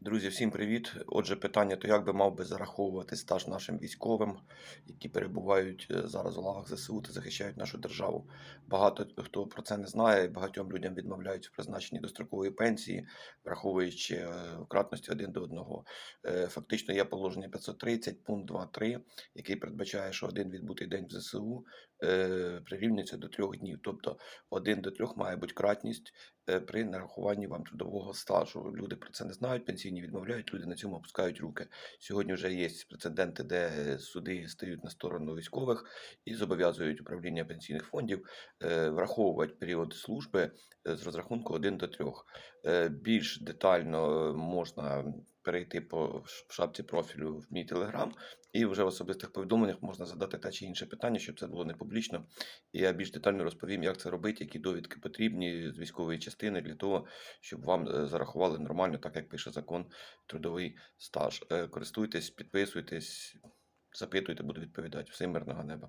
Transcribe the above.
Друзі, всім привіт. Отже, питання: то як би мав би зараховувати стаж нашим військовим, які перебувають е, зараз у лавах ЗСУ та захищають нашу державу? Багато хто про це не знає, багатьом людям відмовляють в призначенні дострокової пенсії, враховуючи е, кратності один до одного. Е, Фактично є положення 530, пункт 2.3, який передбачає, що один відбутий день в ЗСУ прирівнюється до трьох днів. Тобто один до трьох має бути кратність при нарахуванні вам трудового стажу. Люди про це не знають, пенсійні відмовляють, люди на цьому опускають руки. Сьогодні вже є прецеденти, де е, суди стають на сторону військових і зобов'язують управління пенсійних фондів е, враховувати період служби е, з розрахунку 1 до 3. Е, Більш детально можна перейти по шапці профілю в мій телеграм, і вже в особистих повідомленнях можна задати те чи інше питання, щоб це було не публічно. І я більш детально розповім, як це робити, які довідки потрібні з військової частини для того, щоб вам е, зарахували нормально, так як пише закон, трудовий стаж. Е, Користуйтесь, підписуйтесь, запитуйте, буду відповідати. Всім мирного неба.